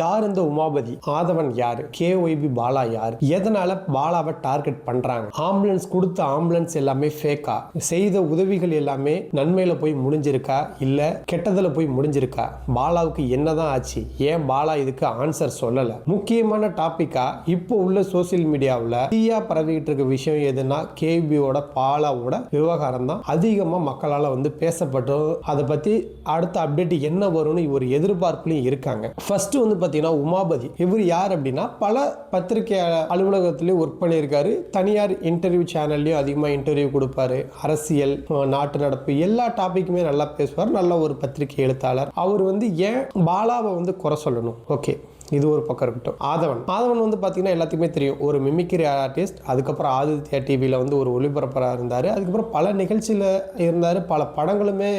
யார் இந்த உமாபதி? ஆதவன் யார்? கே ஒய்பி பாலா யார்? எதனால பாலாவை டார்கெட் பண்றாங்க? ஆம்புலன்ஸ் கொடுத்த ஆம்புலன்ஸ் எல்லாமே ஃபேக்கா செய்த உதவிகள் எல்லாமே நன்மையில போய் முடிஞ்சிருக்கா? இல்ல கெட்டதுல போய் முடிஞ்சிருக்கா? பாலாவுக்கு என்னதான் ஆச்சு? ஏன் பாலா இதுக்கு ஆன்சர் சொல்லல? முக்கியமான டாபிக்கா இப்போ உள்ள சோசியல் மீடியாவில் தீயா பரவிக்கிட்டு இருக்க விஷயம் எதுனா கேபியோட பாலாவோட விவகாரம் தான். அதிகமாக மக்களால் வந்து பேசப்பட்டோம் அதை பற்றி அடுத்த அப்டேட் என்ன வரும்னு ஒரு எதிர்பார்ப்புலையும் இருக்காங்க. ஃபர்ஸ்ட் வந்து பார்த்தீங்கன்னா உமாபதி. இவர் யார் அப்படின்னா பல பத்திரிகை அலுவலகத்திலையும் ஒர்க் பண்ணியிருக்காரு. தனியார் இன்டர்வியூ சேனல்லையும் அதிகமாக இன்டர்வியூ கொடுப்பாரு. அரசியல் நாட்டு நடப்பு எல்லா டாபிக்குமே நல்லா பேசுவார். நல்ல ஒரு பத்திரிகை எழுத்தாளர். அவர் வந்து ஏன் பாலாவை வந்து குறை சொல்லணும்? ஓகே இது ஒரு பக்கம் இருக்கட்டும். ஆதவன். ஆதவன் வந்து பார்த்தீங்கன்னா எல்லாத்துக்குமே தெரியும். ஒரு மிமிக்ரி ஆர்டிஸ்ட் அதுக்கப்புறம் ஆதித்யா டிவியில் வந்து ஒரு ஒளிபரப்பராக இருந்தார். அதுக்கப்புறம் பல நிகழ்ச்சியில் இருந்தார். பல படங்களுமே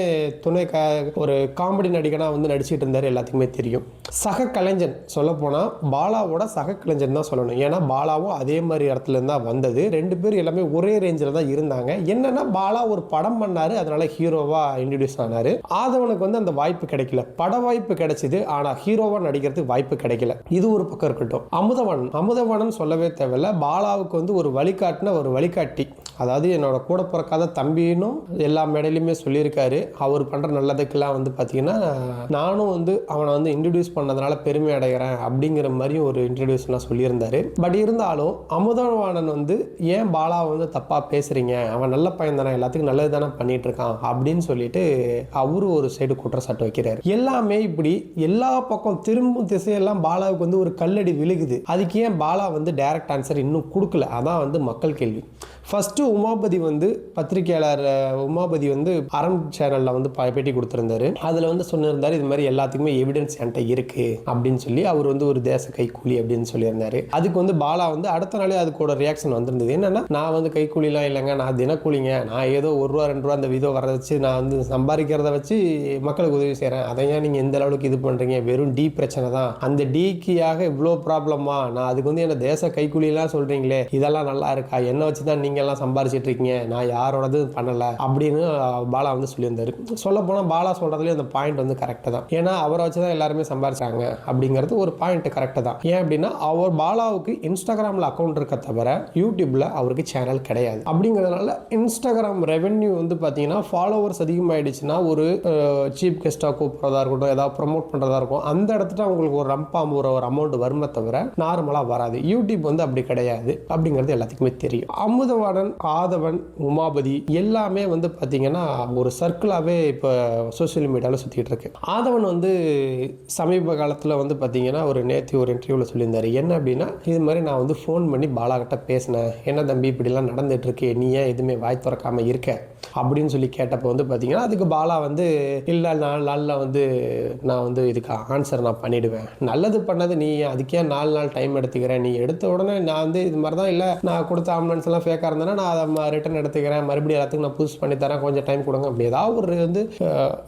துணை க ஒரு காமெடி நடிகனாக வந்து நடிச்சிட்டு இருந்தார். எல்லாத்துக்குமே தெரியும். சக கலைஞன் சொல்லப்போனால் பாலாவோட சக கலைஞன் தான் சொல்லணும். ஏன்னா பாலாவும் அதே மாதிரி இடத்துல தான் வந்தது. ரெண்டு பேரும் எல்லாமே ஒரே ரேஞ்சில் தான் இருந்தாங்க. என்னென்னா பாலா ஒரு படம் பண்ணார் அதனால் ஹீரோவாக இன்ட்ரடியூஸ் ஆனாரு. ஆதவனுக்கு வந்து அந்த வாய்ப்பு கிடைக்கல. பட வாய்ப்பு கிடைச்சிது ஆனால் ஹீரோவாக நடிக்கிறதுக்கு வாய்ப்பு கிடைக்கல. இது ஒரு பக்கம் இருக்கட்டும். அமுதவன். அமுதவனம் சொல்லவே தேவையில்ல. பாலாவுக்கு வந்து ஒரு வழிகாட்டின ஒரு வழிகாட்டி. அதாவது என்னோட கூட பிறக்காத தம்பினும் எல்லா மேடையிலுமே சொல்லியிருக்காரு. அவர் பண்ணுற நல்லதுக்கெல்லாம் வந்து பார்த்தீங்கன்னா நானும் வந்து அவனை வந்து இன்ட்ரடியூஸ் பண்ணதுனால பெருமை அடைகிறேன் அப்படிங்கிற மாதிரி ஒரு இன்ட்ரடியூஸ்லாம் சொல்லியிருந்தார். பட் இருந்தாலும் அமுதவாணன் வந்து ஏன் பாலாவை வந்து தப்பாக பேசுகிறீங்க அவன் நல்ல பையன் தானே எல்லாத்துக்கும் நல்லது தானே பண்ணிட்டு இருக்கான் அப்படின்னு சொல்லிட்டு அவரு ஒரு சைடு குற்றச்சாட்டு வைக்கிறாரு. எல்லாமே இப்படி எல்லா பக்கம் திரும்பும் திசையெல்லாம் பாலாவுக்கு வந்து ஒரு கல்லடி விழுகுது. அதுக்கு ஏன் பாலா வந்து டைரக்ட் ஆன்சர் இன்னும் கொடுக்கல? அதான் வந்து மக்கள் கேள்வி. ஃபஸ்ட்டு உமாபதி வந்து பத்திரிகையாளர் உமாபதி வந்து அரண் சேனலில் வந்து ப- பேட்டி கொடுத்துருந்தாரு. அதில் வந்து சொன்னிருந்தார் இது மாதிரி எல்லாத்துக்குமே எவிடன்ஸ் என்கிட்ட இருக்கு அப்படின்னு சொல்லி அவர் வந்து ஒரு தேச கைக்கூலி அப்படின்னு சொல்லியிருந்தாரு. அதுக்கு வந்து பாலா வந்து அடுத்த நாளே அதுக்கோட ரியாக்ஷன் வந்திருந்தது. என்னன்னா நான் வந்து கைக்கூலிலாம் இல்லைங்க நான் தினக்கூலிங்க நான் ஏதோ ஒரு ரூபா ரெண்டு ரூபா அந்த விதம் வர வச்சு நான் வந்து சம்பாதிக்கிறத வச்சு மக்களுக்கு உதவி செய்கிறேன் அதை ஏன் நீங்கள் எந்த அளவுக்கு இது பண்ணுறீங்க வெறும் டி பிரச்சனை தான். அந்த டிக்கியாக இவ்வளோ ப்ராப்ளமா நான் அதுக்கு வந்து என்ன தேச கைக்கூலிலாம் சொல்கிறீங்களே இதெல்லாம் நல்லா இருக்கா? என்ன வச்சு தான் நீங்கள் எல்லாம் சம்பாரிச்சிட்டு இருக்கீங்க. நான் யாரோடது பண்ணலை அப்படின்னு பாலா வந்து சொல்லியிருந்தாரு. சொல்ல போனால் பாலா சொல்கிறதுலேயும் அந்த பாயிண்ட் வந்து கரெக்டாக தான். ஏன்னா அவரை வச்சு தான் எல்லாருமே இருக்காங்க அப்படிங்கிறது ஒரு பாயிண்ட் கரெக்டாக தான். ஏன் அப்படின்னா அவர் பாலாவுக்கு இன்ஸ்டாகிராமில் அக்கௌண்ட் இருக்க தவிர யூடியூப்பில் அவருக்கு சேனல் கிடையாது. அப்படிங்கிறதுனால இன்ஸ்டாகிராம் ரெவென்யூ வந்து பார்த்தீங்கன்னா ஃபாலோவர்ஸ் அதிகமாகிடுச்சுன்னா ஒரு சீப் கெஸ்ட்டாக கூப்பிட்றதா இருக்கட்டும் ஏதாவது ப்ரொமோட் பண்ணுறதா இருக்கும் அந்த இடத்துல அவங்களுக்கு ஒரு ரம்பா ஒரு ஒரு அமௌண்ட் வருமே தவிர நார்மலாக வராது. யூடியூப் வந்து அப்படி கிடையாது அப்படிங்கிறது எல்லாத்துக்குமே தெரியும். அமுதவாணன் ஆதவன் உமாபதி எல்லாமே வந்து பார்த்தீங்கன்னா ஒரு சர்க்கிளாகவே இப்போ சோஷியல் மீடியாவில் சுற்றிட்டு இருக்கு. ஆதவன் வந்து சமீப காலத்தில் வந்து பார்த்தீங்கன்னா ஒரு நேற்று ஒரு இன்டர்வியூவில் சொல்லியிருந்தார். என்ன அப்படின்னா இது மாதிரி நான் வந்து ஃபோன் பண்ணி பாலாகிட்ட பேசினேன். என்ன தம்பி இப்படிலாம் நடந்துகிட்ருக்கு நீ ஏன் எதுவுமே வாய் திறக்காமல் இருக்க? அப்படின்னு சொல்லி கேட்டப்போ வந்து பார்த்தீங்கன்னா அதுக்கு பாலா வந்து இல்லை நாலு நாளில் வந்து நான் வந்து இதுக்கு ஆன்சர் நான் பண்ணிவிடுவேன் நல்லது பண்ணது நீ அதுக்கே நாலு நாள் டைம் எடுத்துக்கிறேன் நீ எடுத்த உடனே நான் வந்து இது மாதிரி தான் இல்லை நான் கொடுத்த ஆம்புலன்ஸ் எல்லாம் ஃபேக்காக இருந்தேன்னா நான் அதை ரிட்டர்ன் எடுத்துக்கிறேன். மறுபடியும் எல்லாத்துக்கும் நான் புதுசு பண்ணி தரேன். கொஞ்சம் டைம் கொடுங்க. அப்படி ஏதாவது ஒரு வந்து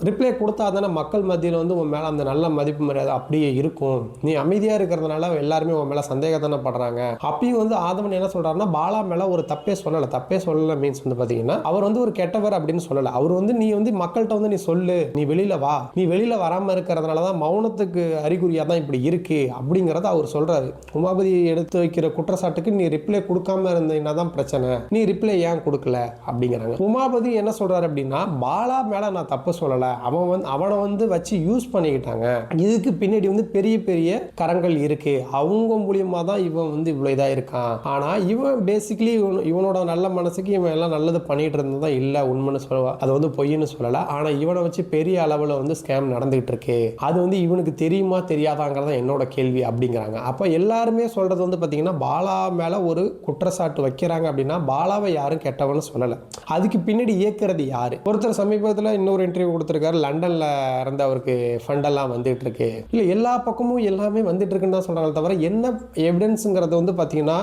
ரிப்ளை கொடுத்தா தானே மக்கள் மத்தியில் வந்து உன் மேலே அந்த நல்ல மதிப்பு மரியாதை அப்படியே இருக்கும். நீ அமைதியாக இருக்கிறதுனால எல்லாருமே உன் மேலே சந்தேகம் தானே படுறாங்க அப்பயும் வந்து ஆதவன் என்ன சொல்கிறாருன்னா பாலா மேலே ஒரு தப்பே சொல்லலை. தப்பே சொல்லலை மீன்ஸ் வந்து பார்த்தீங்கன்னா அவர் வந்து ஒரு கெட்டவர் அப்படின்னு சொல்லலை. அவர் வந்து நீ வந்து மக்கள்கிட்ட வந்து நீ சொல்லு. நீ வெளியில் வா. நீ வெளியில் வராமல் இருக்கிறதுனால தான் மௌனத்துக்கு அறிகுறியாக தான் இப்படி இருக்கு அப்படிங்கிறத அவர் சொல்கிறாரு உமாபதி எடுத்து வைக்கிற குற்றச்சாட்டுக்கு நீ ரிப்ளை கொடுக்காம இருந்தீங்கன்னா தான் பிரச்சனை. நீ ரிப்ளை ஏன் கொடுக்கல? அப்படிங்கிறாங்க. உமாபதி என்ன சொல்கிறாரு அப்படின்னா பாலா மேலே நான் தப்பு சொல்லலை. அவன் வந்து அவனை வந்து வச்சு யூஸ் பண்ணிக்கிட்டாங்க. இதுக்கு பின்னாடி வந்து பெரிய பெரிய கரங்கள் இருக்கு. அவங்க மூலியமா தான் இவன் வந்து இவ்வளோ இதாக இருக்கான். ஆனால் இவன் பேசிக்கலி இவனோட நல்ல மனசுக்கு இவன் எல்லாம் நல்லது பண்ணிட்டு இருந்ததா இல்லை உண்மைன்னு சொல்லுவா? அது வந்து பொய்ன்னு சொல்லலை. ஆனால் இவனை வச்சு பெரிய அளவில் வந்து ஸ்கேம் நடந்துகிட்டு இருக்கு. அது வந்து இவனுக்கு தெரியுமா தெரியாதாங்கிறது என்னோட கேள்வி அப்படிங்கிறாங்க. அப்போ எல்லாருமே சொல்றது வந்து பார்த்தீங்கன்னா பாலா மேலே ஒரு குற்றச்சாட்டு வைக்கிறாங்க அப்படின்னா பாலாவை யாரும் கெட்டவன்னு சொல்லலை. அதுக்கு பின்னாடி இயக்கிறது யார்? ஒருத்தர் சமீபத்தில் இன்னொரு இன்டர்வியூ கொடுத்துருக்காரு. லண்டனில் இருந்து அவருக்கு ஃபண்டெல்லாம் வந்துகிட்டு இருக்கு. இல்லை எல்லா பக்கமும் எல்லாமே வந்துட்டு இருக்குன்னு தான் சொல்கிறாங்க தவிர என்ன எவிடன்ஸுங்கிறது வந்து பார்த்தீங்கன்னா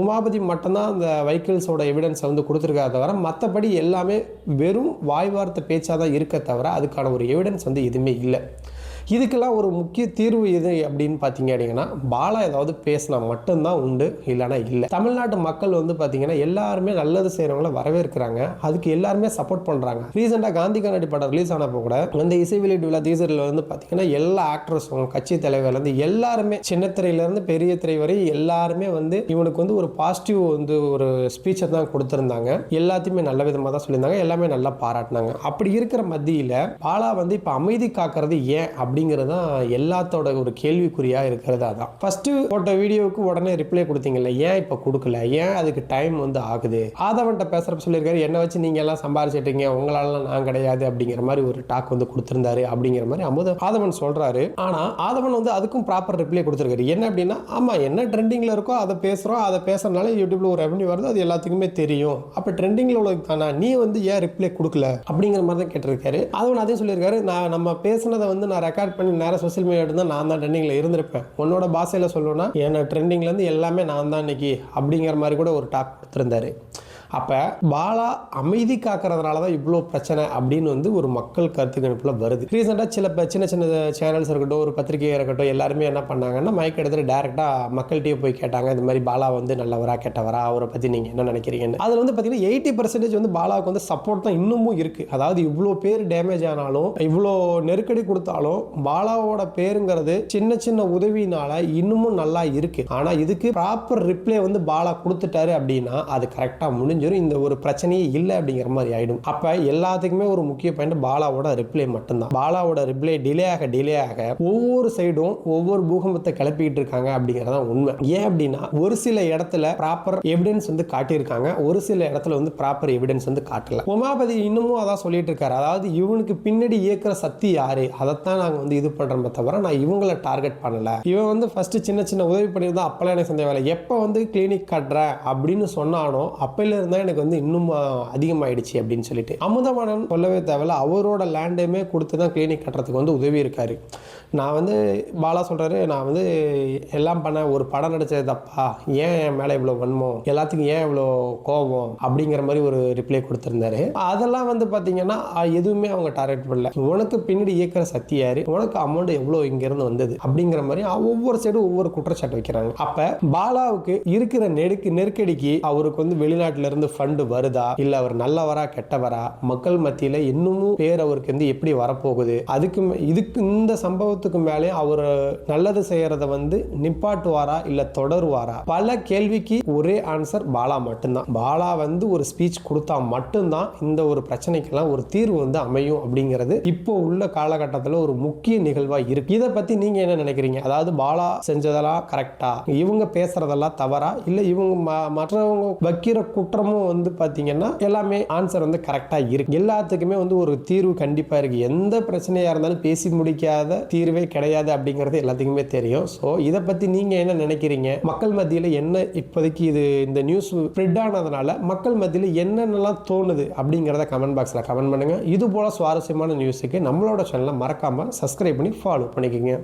உமாபதி மட்டும்தான் அந்த வெஹிக்கிள்ஸோட எவிடன்ஸை வந்து கொடுத்துருக்காரு தவிர மற்றபடி எல்லாமே வெறும் வாய்வார்த்த பேச்சாக தான் இருக்க தவிர அதுக்கான ஒரு எவிடன்ஸ் வந்து எதுவுமே இல்லை. இதுக்கெல்லாம் ஒரு முக்கிய தீர்வு எது அப்படின்னு பார்த்தீங்க அப்படிங்கன்னா பாலா ஏதாவது பேசினா மட்டும்தான் உண்டு இல்லைன்னா இல்லை. தமிழ்நாட்டு மக்கள் வந்து பார்த்தீங்கன்னா எல்லாருமே நல்லது செய்கிறவங்கள வரவேற்கிறாங்க. அதுக்கு எல்லாருமே சப்போர்ட் பண்ணுறாங்க ரீசெண்டாக காந்தி கண்ணாடி படம் ரிலீஸ் ஆனப்போ கூட அந்த இசை வெளியீட்டு விழா தீசரில் வந்து பார்த்தீங்கன்னா எல்லா ஆக்ட்ரஸும் கட்சி தலைவர்லேருந்து எல்லாருமே சின்ன திரையிலேருந்து பெரிய திரை வரை எல்லாருமே வந்து இவனுக்கு வந்து ஒரு பாசிட்டிவ் வந்து ஒரு ஸ்பீச்சை தான் கொடுத்துருந்தாங்க. எல்லாத்தையுமே நல்ல விதமாக தான் சொல்லியிருந்தாங்க. எல்லாமே நல்லா பாராட்டினாங்க. அப்படி இருக்கிற மத்தியில் பாலா வந்து இப்போ அமைதி காக்கிறது ஏன் அப்படி அப்படிங்கிறது தான் எல்லாத்தோட ஒரு கேள்விக்குறியாக இருக்கிறது அதான். ஃபஸ்ட்டு போட்ட வீடியோவுக்கு உடனே ரிப்ளை கொடுத்தீங்கல்ல ஏன் இப்போ கொடுக்கல? ஏன் அதுக்கு டைம் வந்து ஆகுது? ஆதவன்ட்ட பேசுகிறப்ப சொல்லியிருக்காரு என்னை வச்சு நீங்கள் எல்லாம் சம்பாரிச்சிட்டீங்க உங்களாலலாம் நான் கிடையாது அப்படிங்கிற மாதிரி ஒரு டாக் வந்து கொடுத்துருந்தாரு அப்படிங்கிற மாதிரி அமுத ஆதவன் சொல்கிறாரு ஆனால் ஆதவன் வந்து அதுக்கும் ப்ராப்பர் ரிப்ளை கொடுத்துருக்காரு. என்ன அப்படின்னா ஆமாம் என்ன ட்ரெண்டிங்கில் இருக்கோ அதை பேசுறோம். அதை பேசுறதுனால யூடியூப்பில் ஒரு ரெவன்யூ வருது. அது எல்லாத்துக்குமே தெரியும். அப்போ ட்ரெண்டிங்கில் உள்ளது தானே நீ வந்து ஏன் ரிப்ளை கொடுக்கல? அப்படிங்கிற மாதிரி தான் கேட்டிருக்காரு. ஆதவன் அதே சொல்லியிருக்காரு நான் நம்ம பேசுனதை வந்து நான் ரெக்கார்ட் பண்ணி நேரம் சோசியல் மீடியா இருந்தால் நான் தான் ட்ரெண்டிங்கில் இருந்திருப்பேன். உன்னோட பாஷையில் சொல்லணும்னா என்ன ட்ரெண்டிங்ல இருந்து எல்லாமே நான் தான் இன்னைக்கு அப்படிங்கிற மாதிரி கூட ஒரு டாக் கொடுத்துருந்தாரு. அப்போ பாலா அமைதி காக்கிறதுனால தான் இவ்வளோ பிரச்சனை அப்படின்னு வந்து ஒரு மக்கள் கருத்து கணிப்பில் வருது. ரீசெண்டாக சில சின்ன சின்ன சேனல்ஸ் இருக்கட்டும் ஒரு பத்திரிகையாக இருக்கட்டும் எல்லாருமே என்ன பண்ணாங்கன்னா மைக் எடுத்துகிட்டு டேரெக்டாக மக்கள்கிட்டயே போய் கேட்டாங்க இந்த மாதிரி பாலா வந்து நல்லவரா கெட்டவரா அவரை பற்றி நீங்கள் என்ன நினைக்கிறீங்கன்னு? அதில் வந்து பார்த்தீங்கன்னா எயிட்டி பர்சன்டேஜ் வந்து பாலாவுக்கு வந்து சப்போர்ட் தான் இன்னமும் இருக்குது அதாவது இவ்வளோ பேர் டேமேஜ் ஆனாலும் இவ்வளோ நெருக்கடி கொடுத்தாலும் பாலாவோட பேருங்கிறது சின்ன சின்ன உதவினால இன்னமும் நல்லா இருக்கு. ஆனால் இதுக்கு ப்ராப்பர் ரிப்ளை வந்து பாலா கொடுத்துட்டாரு அப்படின்னா அது கரெக்டாக முடிஞ்சு முடிஞ்சிடும் இந்த ஒரு பிரச்சனையே இல்லை அப்படிங்கிற மாதிரி ஆயிடும். அப்ப எல்லாத்துக்குமே ஒரு முக்கிய பாயிண்ட் பாலாவோட ரிப்ளை மட்டும்தான். பாலாவோட ரிப்ளை டிலே ஆக டிலே ஆக ஒவ்வொரு சைடும் ஒவ்வொரு பூகம்பத்தை கிளப்பிக்கிட்டு இருக்காங்க அப்படிங்கறதான் உண்மை. ஏன் அப்படின்னா ஒரு சில இடத்துல ப்ராப்பர் எவிடன்ஸ் வந்து காட்டியிருக்காங்க. ஒரு சில இடத்துல வந்து ப்ராப்பர் எவிடன்ஸ் வந்து காட்டல. உமாபதி இன்னமும் அதான் சொல்லிட்டு இருக்காரு. அதாவது இவனுக்கு பின்னாடி இயக்குற சக்தி யாரு? அதைத்தான் நாங்க வந்து இது பண்றோமே தவிர நான் இவங்கள டார்கெட் பண்ணல. இவன் வந்து ஃபர்ஸ்ட் சின்ன சின்ன உதவி பண்ணியிருந்தா அப்பெல்லாம் எனக்கு சந்தேகம் இல்லை. எப்போ வந்து கிளினிக் கட்டுறேன் அப்படின்னு சொன்னானோ அப்பையில தான் எனக்கு வந்து இன்னும் அதிகமாயிடுச்சு அப்படின்னு சொல்லிட்டு. அமுதவாணன் சொல்லவே தேவையில்ல. அவரோட லேண்டையுமே கொடுத்து தான் கிளினிக் கட்டுறதுக்கு வந்து உதவி இருக்காரு. நான் வந்து பாலா சொல்கிறாரு நான் வந்து எல்லாம் பண்ண ஒரு படம் நடிச்சது தப்பா? ஏன் என் மேலே இவ்வளோ வன்மம்? எல்லாத்துக்கும் ஏன் இவ்வளோ கோபம்? அப்படிங்கிற மாதிரி ஒரு ரிப்ளை கொடுத்துருந்தாரு. அதெல்லாம் வந்து பார்த்தீங்கன்னா எதுவுமே அவங்க டார்கெட் பண்ணல. உனக்கு பின்னாடி இயக்கிற சக்தி யாரு? உனக்கு அமௌண்ட் எவ்வளோ இங்கேருந்து வந்தது? அப்படிங்கிற மாதிரி ஒவ்வொரு சைடும் ஒவ்வொரு குற்றச்சாட்டு வைக்கிறாங்க. அப்போ பாலாவுக்கு இருக்கிற நெருக்கு நெருக்கடிக்கு அவருக்கு வந்து வெளிநாட்டுல இருந்து ஃபண்டு வருதா? இல்லை அவர் நல்லவரா கெட்டவரா? மக்கள் மத்தியில் இன்னமும் பேர் அவருக்கு வந்து எப்படி வரப்போகுது? அதுக்கு மே- இதுக்கு இந்த சம்பவத்துக்கு மேலே அவர் நல்லது செய்யறத வந்து நிப்பாட்டுவாரா? இல்ல தொடருவாரா? பல கேள்விக்கு ஒரே ஆன்சர் பாலா மட்டும்தான். பாலா வந்து ஒரு ஸ்பீச் கொடுத்தா மட்டும்தான் இந்த ஒரு பிரச்சனைக்கெல்லாம் ஒரு தீர்வு வந்து அமையும் அப்படிங்கிறது இப்போ உள்ள காலகட்டத்தில் ஒரு முக்கிய நிகழ்வா இருக்கு. இதை பத்தி நீங்க என்ன நினைக்கிறீங்க? அதாவது பாலா செஞ்சதெல்லாம் கரெக்டா இவங்க பேசுறதெல்லாம் தவறா? இல்ல இவங்க ம- மற்றவங்க வைக்கிற குற்றம் குற்றமும் வந்து பார்த்தீங்கன்னா எல்லாமே ஆன்சர் வந்து கரெக்டாக இருக்கு. எல்லாத்துக்குமே வந்து ஒரு தீர்வு கண்டிப்பாக இருக்குது எந்த பிரச்சனையாக இருந்தாலும் பேசி முடிக்காத தீர்வே கிடையாது அப்படிங்கிறது எல்லாத்துக்குமே தெரியும். ஸோ இதை பற்றி நீங்கள் என்ன நினைக்கிறீங்க? மக்கள் மத்தியில் என்ன இப்போதைக்கு இது இந்த நியூஸ் ஸ்ப்ரெட் ஆனதுனால மக்கள் மத்தியில் என்னென்னலாம் தோணுது அப்படிங்கிறத கமெண்ட் பாக்ஸில் கமெண்ட் பண்ணுங்க. இது போல் சுவாரஸ்யமான நியூஸுக்கு நம்மளோட சேனலை மறக்காமல் சப்ஸ்கிரைப் பண்ணி ஃபாலோ பண்ணிக்கோங்க.